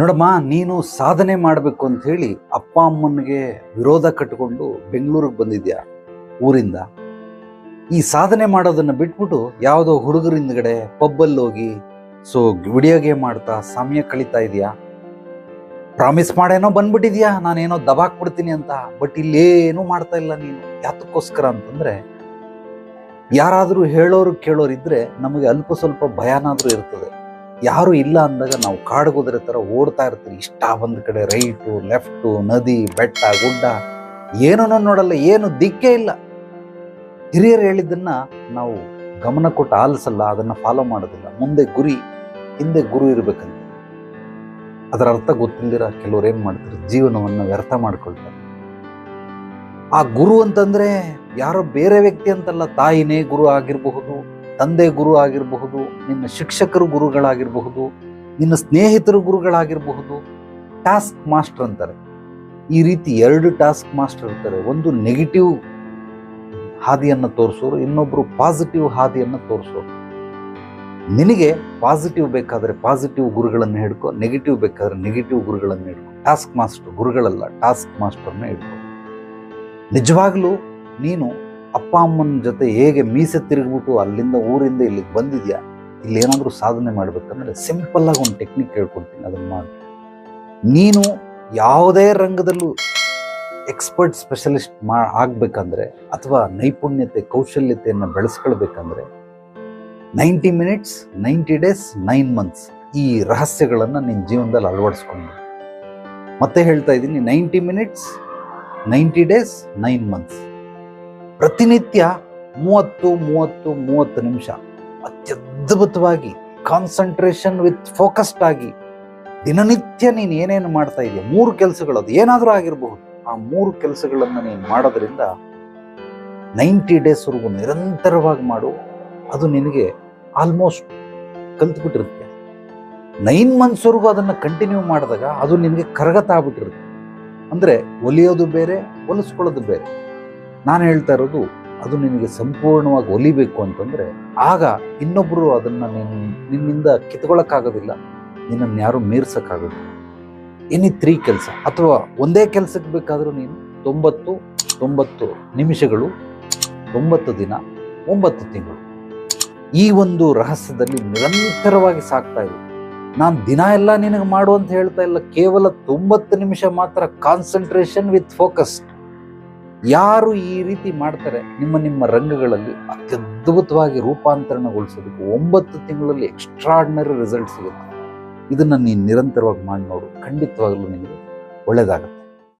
ನೋಡಮ್ಮ, ನೀನು ಸಾಧನೆ ಮಾಡಬೇಕು ಅಂತ ಹೇಳಿ ಅಪ್ಪ ಅಮ್ಮನಿಗೆ ವಿರೋಧ ಕಟ್ಟಿಕೊಂಡು ಬೆಂಗಳೂರಿಗೆ ಬಂದಿದ್ಯಾ ಊರಿಂದ? ಈ ಸಾಧನೆ ಮಾಡೋದನ್ನ ಬಿಟ್ಬಿಟ್ಟು ಯಾವುದೋ ಹುಡುಗರ ಹಿಂದ್ಗಡೆ ಪಬ್ಬಲ್ಲಿ ಹೋಗಿ ಸೊ ವಿಡಿಯೋ ಗೇಮ್ ಆಡ್ತಾ, ಸಮಯ ಕಳೀತಾ ಇದೆಯಾ? ಪ್ರಾಮಿಸ್ ಮಾಡೇನೋ ಬಂದ್ಬಿಟ್ಟಿದ್ಯಾ? ನಾನೇನೋ ದಬಾಕ್ಬಿಡ್ತೀನಿ ಅಂತ ಬಟ್ ಇಲ್ಲೇನು ಮಾಡ್ತಾ ಇಲ್ಲ ನೀನು. ಯಾತಕ್ಕೋಸ್ಕರ ಅಂತಂದ್ರೆ, ಯಾರಾದರೂ ಹೇಳೋರು ಕೇಳೋರು ನಮಗೆ ಅಲ್ಪ ಸ್ವಲ್ಪ ಭಯನಾದರೂ ಇರ್ತದೆ. ಯಾರು ಇಲ್ಲ ಅಂದಾಗ ನಾವು ಕಾಡುಗೋದ್ರೆ ತರ ಓಡ್ತಾ ಇರ್ತೀವಿ. ಇಷ್ಟ ಒಂದು ಕಡೆ ರೈಟು ಲೆಫ್ಟು ನದಿ, ಬೆಟ್ಟ, ಗುಡ್ಡ. ಏನೂ ನೋಡಲ್ಲ, ಏನು ದಿಕ್ಕೇ ಇಲ್ಲ. ಹಿರಿಯರು ಹೇಳಿದ್ದನ್ನ ನಾವು ಗಮನ ಕೊಟ್ಟು ಆಲಿಸಲ್ಲ, ಅದನ್ನ ಫಾಲೋ ಮಾಡೋದಿಲ್ಲ. ಮುಂದೆ ಗುರಿ, ಹಿಂದೆ ಗುರು ಇರ್ಬೇಕಂತ. ಅದರ ಅರ್ಥ ಗೊತ್ತಿಲ್ಲದಿರ ಕೆಲವ್ರು ಏನು ಮಾಡ್ತಾರೆ? ಜೀವನವನ್ನು ವ್ಯರ್ಥ ಮಾಡ್ಕೊಳ್ತಾರೆ. ಆ ಗುರು ಅಂತಂದ್ರೆ ಯಾರೋ ಬೇರೆ ವ್ಯಕ್ತಿ ಅಂತಲ್ಲ, ತಾಯಿನೇ ಗುರು ಆಗಿರಬಹುದು. ತಂದೆ ಗುರು ಆಗಿರಬಹುದು, ನಿನ್ನ ಶಿಕ್ಷಕರು ಗುರುಗಳಾಗಿರಬಹುದು, ನಿನ್ನ ಸ್ನೇಹಿತರು ಗುರುಗಳಾಗಿರಬಹುದು ಟಾಸ್ಕ್ ಮಾಸ್ಟರ್ ಅಂತಾರೆ. ಈ ರೀತಿ ಎರಡು ಟಾಸ್ಕ್ ಮಾಸ್ಟರ್ ಇರ್ತಾರೆ. ಒಂದು ನೆಗೆಟಿವ್ ಹಾದಿಯನ್ನು ತೋರಿಸೋರು ಇನ್ನೊಬ್ಬರು ಪಾಸಿಟಿವ್ ಹಾದಿಯನ್ನು ತೋರಿಸೋರು. ನಿನಗೆ ಪಾಸಿಟಿವ್ ಬೇಕಾದರೆ ಪಾಸಿಟಿವ್ ಗುರುಗಳನ್ನು ಹಿಡ್ಕೊ ನೆಗೆಟಿವ್ ಬೇಕಾದರೆ ನೆಗೆಟಿವ್ ಗುರುಗಳನ್ನು ಹಿಡ್ಕೊ. ಟಾಸ್ಕ್ ಮಾಸ್ಟರ್ ಗುರುಗಳಲ್ಲ ಟಾಸ್ಕ್ ಮಾಸ್ಟರ್ನ ಹಿಡ್ಕೊ. ನಿಜವಾಗ್ಲೂ ನೀನು ಅಪ್ಪ ಅಮ್ಮನ ಜೊತೆ ಹೇಗೆ ಮೀಸೆ ತಿರುಗ್ಬಿಟ್ಟು ಅಲ್ಲಿಂದ ಊರಿಂದ ಇಲ್ಲಿಗೆ ಬಂದಿದ್ಯಾ? ಇಲ್ಲಿ ಏನಾದರೂ ಸಾಧನೆ ಮಾಡ್ಬೇಕಂದ್ರೆ ಸಿಂಪಲ್ ಆಗಿ ಒಂದು ಟೆಕ್ನಿಕ್ ಹೇಳ್ಕೊಡ್ತೀನಿ, ಅದನ್ನು ಮಾಡಿ. ನೀನು ಯಾವುದೇ ರಂಗದಲ್ಲೂ ಎಕ್ಸ್ಪರ್ಟ್ ಸ್ಪೆಷಲಿಸ್ಟ್ ಮಾ, ಆಗಬೇಕಂದ್ರೆ ಅಥವಾ ನೈಪುಣ್ಯತೆ, ಕೌಶಲ್ಯತೆಯನ್ನು ಬೆಳೆಸ್ಕೊಳ್ಬೇಕಂದ್ರೆ ninety minutes ninety days nine months ಈ ರಹಸ್ಯಗಳನ್ನು ನಿನ್ನ ಜೀವನದಲ್ಲಿ ಅಳವಡಿಸ್ಕೊಂಡು ಮತ್ತೆ ಹೇಳ್ತಾ ಇದ್ದೀನಿ ninety minutes ninety days nine months ಪ್ರತಿನಿತ್ಯ ಮೂವತ್ತು ಮೂವತ್ತು ಮೂವತ್ತು ನಿಮಿಷ ಅತ್ಯದ್ಭುತವಾಗಿ ಕಾನ್ಸಂಟ್ರೇಷನ್ ವಿತ್ ಫೋಕಸ್ಡ್ ಆಗಿ ದಿನನಿತ್ಯ ನೀನು ಏನೇನು ಮಾಡ್ತಾ ಇದೆಯಾ? ಮೂರು ಕೆಲಸಗಳು, ಅದು ಏನಾದರೂ ಆಗಿರಬಹುದು ಆ ಮೂರು ಕೆಲಸಗಳನ್ನು ನೀನು ಮಾಡೋದ್ರಿಂದ ನೈಂಟಿ ಡೇಸ್ವರೆಗೂ ನಿರಂತರವಾಗಿ ಮಾಡು. ಅದು ನಿನಗೆ ಆಲ್ಮೋಸ್ಟ್ ಕಲ್ತ್ಬಿಟ್ಟಿರುತ್ತೆ. ನೈನ್ ಮಂತ್ಸ್ವರೆಗೂ ಅದನ್ನು ಕಂಟಿನ್ಯೂ ಮಾಡಿದಾಗ ಅದು ನಿನಗೆ ಕರಗತ ಆಗ್ಬಿಟ್ಟಿರುತ್ತೆ ಅಂದರೆ ಒಲಿಯೋದು ಬೇರೆ, ಒಲಿಸ್ಕೊಳ್ಳೋದು ಬೇರೆ. ನಾನು ಹೇಳ್ತಾ ಇರೋದು, ಅದು ನಿನಗೆ ಸಂಪೂರ್ಣವಾಗಿ ಒಲಿಬೇಕು ಅಂತಂದರೆ, ಆಗ ಇನ್ನೊಬ್ಬರು ಅದನ್ನು ನಿನ್ನ ನಿನ್ನಿಂದ ಕಿತ್ಕೊಳ್ಳೋಕ್ಕಾಗೋದಿಲ್ಲ ನಿನ್ನನ್ನು ಯಾರು ಮೀರ್ಸೋಕ್ಕಾಗೋದಿಲ್ಲ. ಎನಿ ತ್ರೀ ಕೆಲಸ, ಅಥವಾ ಒಂದೇ ಕೆಲಸಕ್ಕೆ ಬೇಕಾದರೂ ನೀನು ತೊಂಬತ್ತು ತೊಂಬತ್ತು ನಿಮಿಷಗಳು, ತೊಂಬತ್ತು ದಿನ, ಒಂಬತ್ತು ತಿಂಗಳು. ಈ ಒಂದು ರಹಸ್ಯದಲ್ಲಿ ನಿರಂತರವಾಗಿ ಸಾಕ್ತಾ ಇದೆ ನಾನು ದಿನ ಎಲ್ಲ ನಿನಗೆ ಮಾಡು ಅಂತ ಹೇಳ್ತಾ ಇಲ್ಲ. ಕೇವಲ ತೊಂಬತ್ತು ನಿಮಿಷ ಮಾತ್ರ ಕಾನ್ಸಂಟ್ರೇಷನ್ ವಿತ್ ಫೋಕಸ್ ಯಾರು ಈ ರೀತಿ ಮಾಡ್ತಾರೆ? ನಿಮ್ಮ ನಿಮ್ಮ ರಂಗಗಳಲ್ಲಿ ಅತ್ಯದ್ಭುತವಾಗಿ ರೂಪಾಂತರಣಗೊಳಿಸೋದಕ್ಕೆ ಒಂಬತ್ತು ತಿಂಗಳಲ್ಲಿ ಎಕ್ಸ್ಟ್ರಾರ್ಡಿನರಿ ರಿಸಲ್ಟ್ ಸಿಗುತ್ತೆ. ಇದನ್ನು ನೀನು ನಿರಂತರವಾಗಿ ಮಾಡಿ ನೋಡು. ಖಂಡಿತವಾಗಲೂ ನಿಮಗೆ ಒಳ್ಳೇದಾಗುತ್ತೆ.